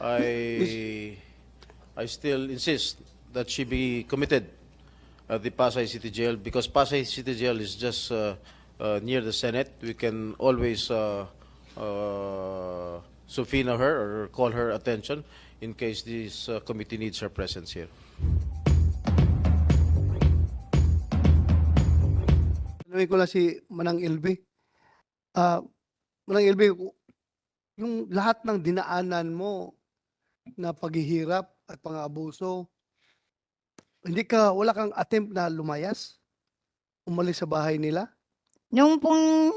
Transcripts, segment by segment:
I I still insist that she be committed at the Pasay City Jail because Pasay City Jail is just uh, uh, near the Senate. We can always uh, uh, subpoena her or call her attention in case this uh, committee needs her presence here. Tanungin ko lang si Manang LB. Ah, Manang LB, yung lahat ng dinaanan mo na paghihirap at pang-abuso, hindi ka, wala kang attempt na lumayas? Umalis sa bahay nila? Nung pong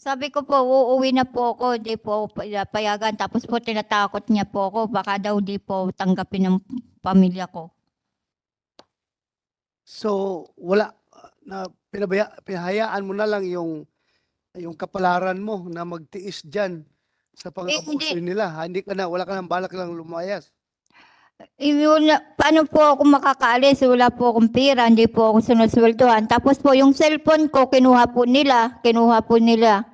sabi ko po, uuwi na po ako, di po ako payagan. Tapos po tinatakot niya po ako, baka daw di po tanggapin ng pamilya ko. So, wala, na pinabaya, pinahayaan mo na lang yung yung kapalaran mo na magtiis diyan sa pang-abuso hindi. nila. ha? Hindi ka na, wala ka nang balak lang lumayas. Eh, wala- paano po ako makakaalis? Wala po akong pera, hindi po ako sinusweldohan. Tapos po yung cellphone ko, kinuha po nila, kinuha po nila.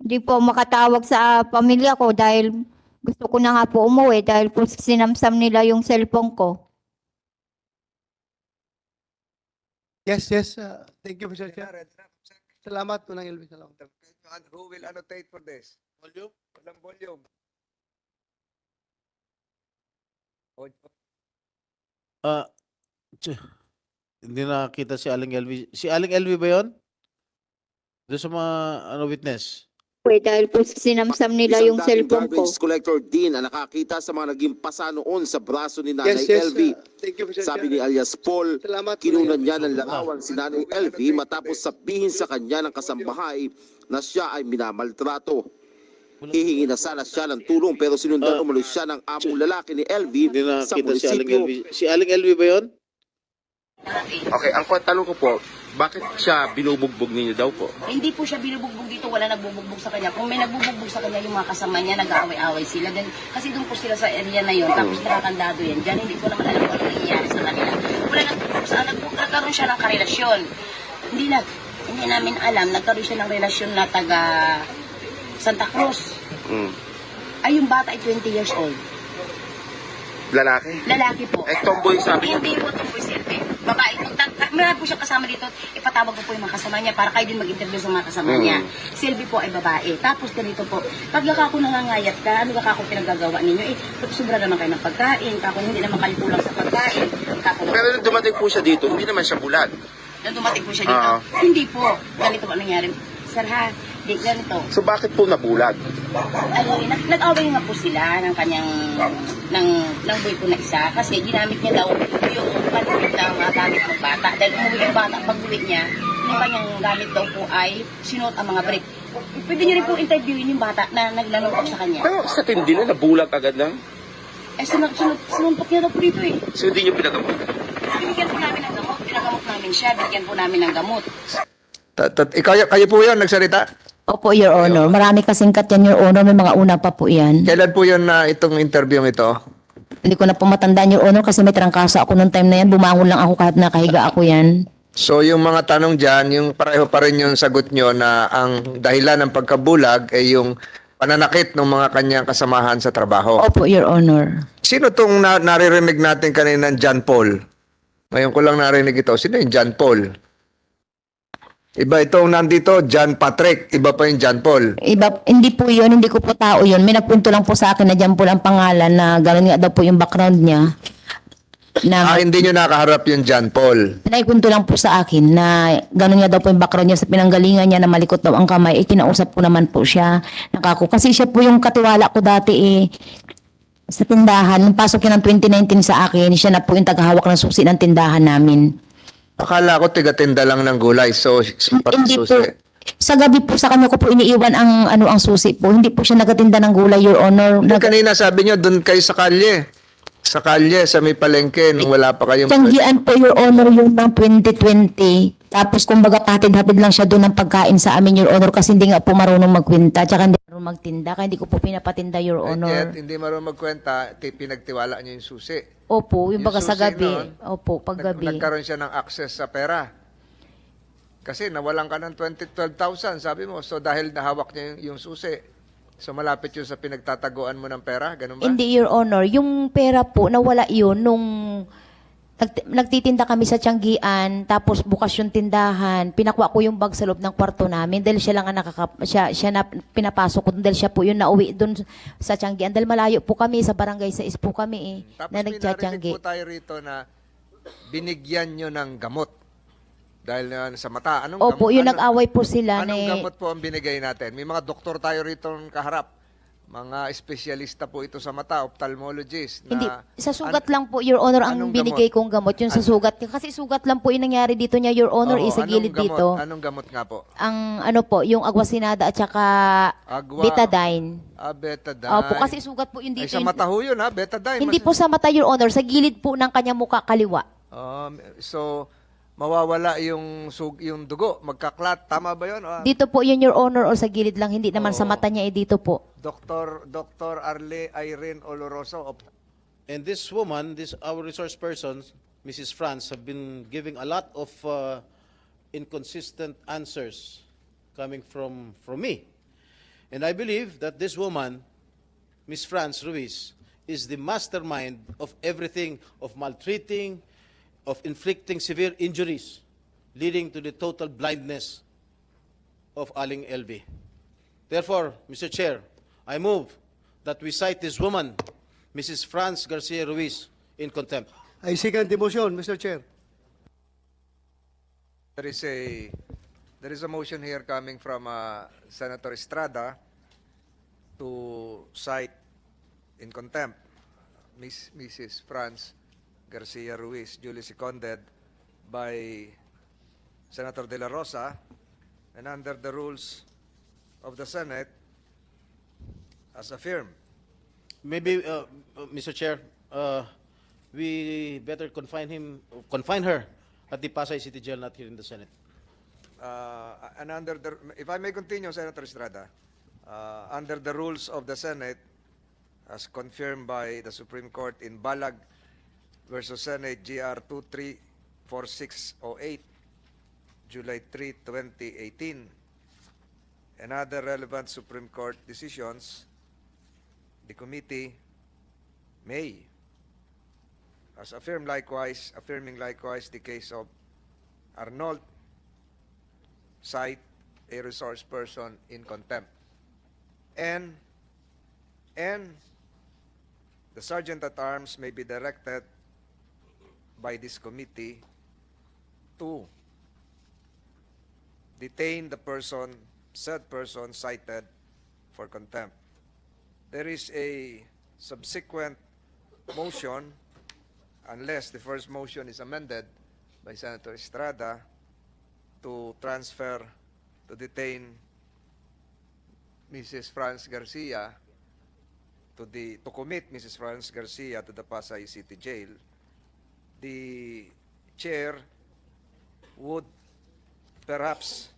Hindi po makatawag sa pamilya ko dahil gusto ko na nga po umuwi dahil po sinamsam nila yung cellphone ko. Yes, yes. ah, thank you, Mr. Chair. Salamat, Manang LB. Salamat. And who will annotate for this? Volume? Walang volume. Audio. Ah, tch, hindi nakita si Aling LV. Si Aling LV ba yon? Doon sa mga ano, witness? Eh, dahil po sinamsam nila Isang yung dating cellphone ko. garbage collector din ang nakakita sa mga naging pasa noon sa braso ni Nanay Yes, yes. LV. ah, thank you, Mr. Sabi ni alias Paul, Salamat. kinunan Manang niya ng larawan si Nanay LV matapos sabihin sa kanya ng kasambahay na siya ay minamaltrato. Hihingi na sana siya ng tulong pero sinundan Ah, umano siya ng among lalaki ni LV sa nakita si Aling munisipyo. LV. Si Aling LV ba yon? Okay, ang tanong ko po, bakit siya binubugbog ninyo daw po? Hindi po siya binubugbog dito, wala nagbubugbog sa kanya. Kung may nagbubugbog sa kanya, yung mga kasama niya, nag-aaway-aaway sila. Then, kasi doon po sila sa area na yun, tapos nakakandado yan. Diyan, hindi ko naman alam kung ano nangyayari sa kanila. Wala nagbubugbog sa nagbu- nagkaroon siya ng karelasyon. Hindi na, hindi namin alam, nagkaroon siya ng relasyon na taga Santa Cruz. Mm. Ay, yung bata ay 20 years old. Lalaki? Lalaki po. Eh, tomboy sabi niya. Hindi po po silbi. Babae. Meron po siya kasama dito. Ipatawag ko po yung mga kasama niya para kayo din mag-interview sa mga kasama Mm. niya. Silbi po ay babae. Tapos ganito po, pag ako nangangayat ka, ano ka ako pinagagawa ninyo? Eh, sobra naman kayo ng pagkain. Kako hindi naman kayo kulang sa pagkain. Kako Pero nung dumating po siya dito, hindi naman siya bulag. Nung dumating po siya dito, Oo. hindi po. Ganito po ang nangyari. Sir ha, di, ganito. So bakit po nabulag? nag, nag-away nga po sila ng kanyang, ng, ng boy ko na isa. Kasi ginamit niya daw yung panwit na mga gamit ng bata. Dahil umuwi yung bata, pag uwi niya, yung kanyang gamit daw po ay sinuot ang mga brick. Pwede niyo rin po interviewin yung bata na naglalungkot sa kanya. Pero sa tindi na, nabulag agad lang. Eh, sunod, sunod, sununtok niya daw po dito eh. So hindi niyo pinagamot. Binigyan po namin ng gamot. Pinagamot namin siya. Binigyan po namin ng gamot. Ta- ta- Ikaw, kayo po yan, nagsalita? Opo, Your Honor. Marami kasing kat yan, Your Honor. May mga una pa po yan. Kailan po yun na itong interview ito? Hindi ko na po matandaan, Your Honor, kasi may trangkaso ako noong time na yan. Bumangon lang ako kahit nakahiga ako yan. So yung mga tanong dyan, yung pareho pa rin yung sagot nyo na ang dahilan ng pagkabulag ay yung pananakit ng mga kanyang kasamahan sa trabaho. Opo, Your Honor. Sino tong na- naririnig natin kanina John Paul? Ngayon ko lang narinig ito. Sino yung John Paul? Iba itong nandito, John Patrick. Iba pa yung John Paul. Iba, hindi po yun, hindi ko po tao yun. May nagpunto lang po sa akin na dyan po lang pangalan na gano'n nga daw po yung background niya. Ah, Na, hindi nyo nakaharap yung John Paul. naikunto lang po sa akin na gano'n nga daw po yung background niya sa pinanggalingan niya na malikot daw ang kamay. Eh, kinausap ko naman po siya. Nakako. Kasi siya po yung katiwala ko dati eh sa tindahan. Nung pasok niya ng 2019 sa akin, siya na po yung tagahawak ng susi ng tindahan namin. Akala ko tigatinda lang ng gulay. So, Hindi po. susi. Sa gabi po sa kanya ko po iniiwan ang ano ang susi po. Hindi po siya nagatinda ng gulay, Your Honor. Hindi, Nag- kanina sabi nyo, doon kayo sa kalye. Sa kalye, sa may palengke, nung wala pa kayong... Tiyanggian po, Your Honor, yung ng 2020. Tapos, kumbaga, hatid-hatid lang siya doon ng pagkain sa amin, Your Honor, kasi hindi nga po marunong magkwenta. Tsaka hindi marunong magtinda, kaya hindi ko po pinapatinda, Your yet, Honor. hindi marunong magkwenta, ti- pinagtiwala niya yung susi. Opo, yung Yung baga sa susi gabi. noon, Opo, Nag- gabi. nagkaroon siya ng access sa pera. Kasi nawalan ka ng 20, 12,000, sabi mo. So dahil nahawak niya yung, yung susi. So malapit yun sa pinagtataguan mo ng pera, ganun ba? Hindi, Your Honor. Yung pera po, nawala yun nung nagt- nagtitinda kami sa Tianggian, tapos bukas yung tindahan, pinakuha ko yung bag sa loob ng kwarto namin dahil siya lang ang nakaka, siya, siya na pinapasok ko dahil siya po yung nauwi dun sa Tianggian. Dahil malayo po kami, sa barangay sa po kami eh, Tapos na may narinig po tayo rito na binigyan nyo ng gamot dahil na sa mata. Anong Opo, gamot? yung Ano- nag-away po sila na Anong eh, gamot po ang binigay natin? May mga doktor tayo rito kaharap. Mga espesyalista po ito sa mata, ophthalmologist. Na, Hindi, sa sugat lang po, Your Honor, ang anong binigay gamot? kong gamot. Yung sa sugat. Kasi sugat lang po yung nangyari dito niya, Your Honor, Oo, eh, sa anong gilid gamot? dito. Anong gamot nga po? Ang ano po, yung agwasinada at saka Agwa- betadine. Ah, betadine. Opo, kasi sugat po yung Ay, dito. sa yung- mata ho yun ha, betadine. Hindi Mas- po sa mata, Your Honor, sa gilid po ng kanyang muka kaliwa. Um, so, mawawala yung sug yung dugo, magkaklat. Tama ba yun? Ah, Dito po yun, Your Honor, o sa gilid lang. Hindi naman sa Oo. mata niya, eh, dito po. Dr. Dr. Arle Irene Oloroso. Op- And this woman, this our resource person, Mrs. Franz, have been giving a lot of uh, inconsistent answers coming from from me. And I believe that this woman, Miss Franz Ruiz, is the mastermind of everything of maltreating, of inflicting severe injuries, leading to the total blindness of Aling LV. Therefore, Mr. Chair, I move that we cite this woman, Mrs. Franz Garcia Ruiz, in contempt. I second the motion, Mr. Chair. There is a there is a motion here coming from uh, Senator Estrada to cite in contempt Miss Mrs. Franz Garcia Ruiz, duly seconded by Senator De La Rosa, and under the rules of the Senate, as affirmed. Maybe, uh, uh, Mr. Chair, uh, we better confine him, confine her at the Pasay City Jail, not here in the Senate. Uh, and under the, if I may continue, Senator Estrada, uh, under the rules of the Senate, as confirmed by the Supreme Court in Balag versus Senate GR 234608, July 3, 2018, and other relevant Supreme Court decisions, the committee may, as affirmed likewise, affirming likewise the case of Arnold cite a resource person in contempt. And, and the sergeant at arms may be directed by this committee to detain the person, said person cited for contempt. There is a subsequent motion, unless the first motion is amended by Senator Estrada, to transfer, to detain Mrs. Franz Garcia to the, to commit Mrs. Franz Garcia to the Pasay City Jail, the chair would perhaps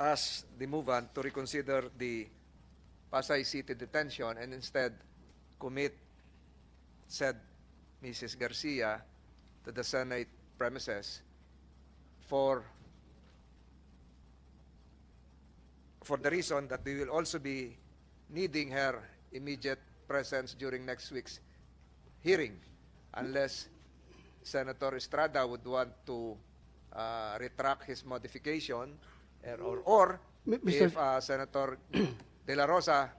ask the movant to reconsider the Pasay City detention and instead commit said Mrs. Garcia to the Senate premises for for the reason that we will also be needing her immediate presence during next week's hearing unless Senator Estrada would want to uh, retract his modification or or, or M- Mr. if uh, Senator De La Rosa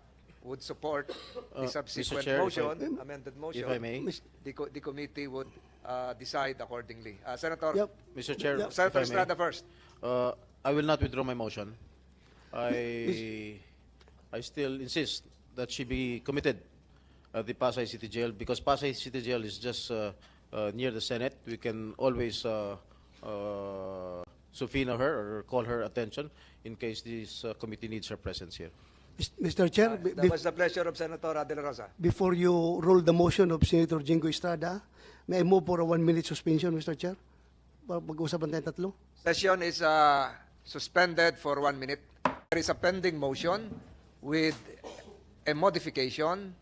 would support Uh, the Mr. subsequent Chair, if I- motion, amended motion, If I may, Mis- the, co- the committee would uh, decide accordingly. Uh, Senator, Yep. Mr. Chair, if Senator may, Estrada first. uh, I will not withdraw my motion. I, I still insist that she be committed at the Pasay City Jail because Pasay City Jail is just uh, uh, near the Senate. We can always uh, uh, subpoena her or call her attention in case this uh, committee needs her presence here. Mr. Chair, be- That was the pleasure of Senator De La Rosa. before you rule the motion of Senator Jingo Estrada, may I move for a one-minute suspension, Mr. Chair? Para Mag-usapan tayong tatlo. Session is uh, suspended for one minute. There is a pending motion with a modification,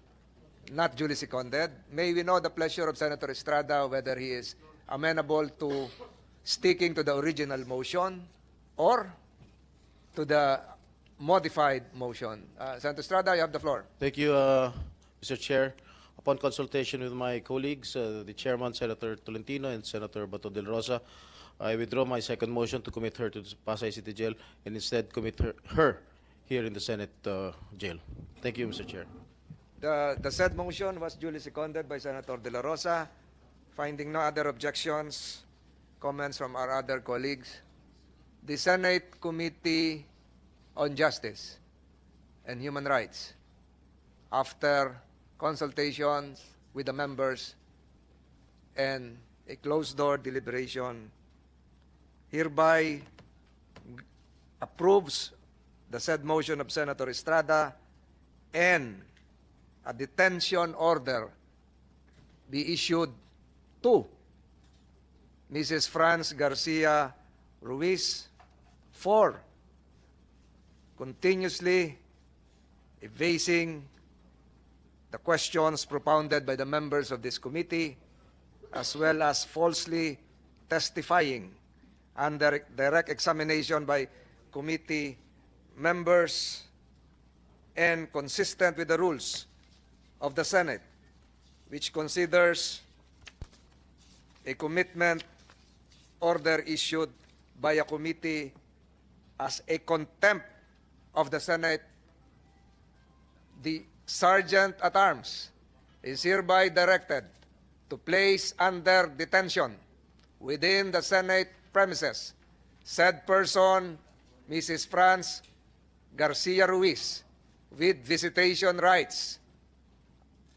not duly seconded. May we know the pleasure of Senator Estrada whether he is amenable to sticking to the original motion or to the modified motion. Uh, Senator Estrada, you have the floor. Thank you, uh, Mr. Chair. Upon consultation with my colleagues, uh, the chairman, Senator Tolentino, and Senator Bato del Rosa, I withdraw my second motion to commit her to Pasay City Jail and instead commit her, her here in the Senate uh, jail. Thank you, Mr. Chair. The, the said motion was duly seconded by Senator De La Rosa. Finding no other objections, comments from our other colleagues, the Senate Committee on Justice and Human Rights, after consultations with the members and a closed-door deliberation, hereby approves the said motion of Senator Estrada and a detention order be issued to Mrs. Franz Garcia Ruiz for continuously evasing the questions propounded by the members of this committee as well as falsely testifying under direct examination by committee members and consistent with the rules of the Senate, which considers a commitment order issued by a committee as a contempt of the Senate, the Sergeant at Arms is hereby directed to place under detention within the Senate premises said person, Mrs. Franz Garcia Ruiz, with visitation rights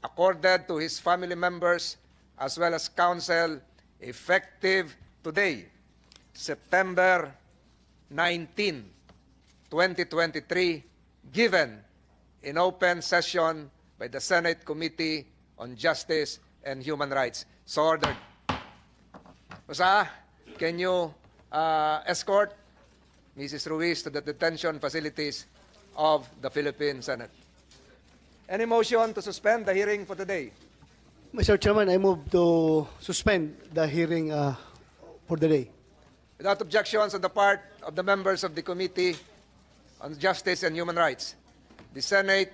accorded to his family members as well as counsel effective today, September 19, 2023, given in open session by the Senate Committee on Justice and Human Rights. So ordered. Musa, can you uh, escort Mrs. Ruiz to the detention facilities of the Philippine Senate? Any motion to suspend the hearing for today? Mr. Chairman, I move to suspend the hearing uh, for the day. Without objections on the part of the members of the Committee on Justice and Human Rights, the Senate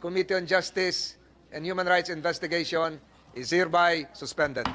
Committee on Justice and Human Rights investigation is hereby suspended.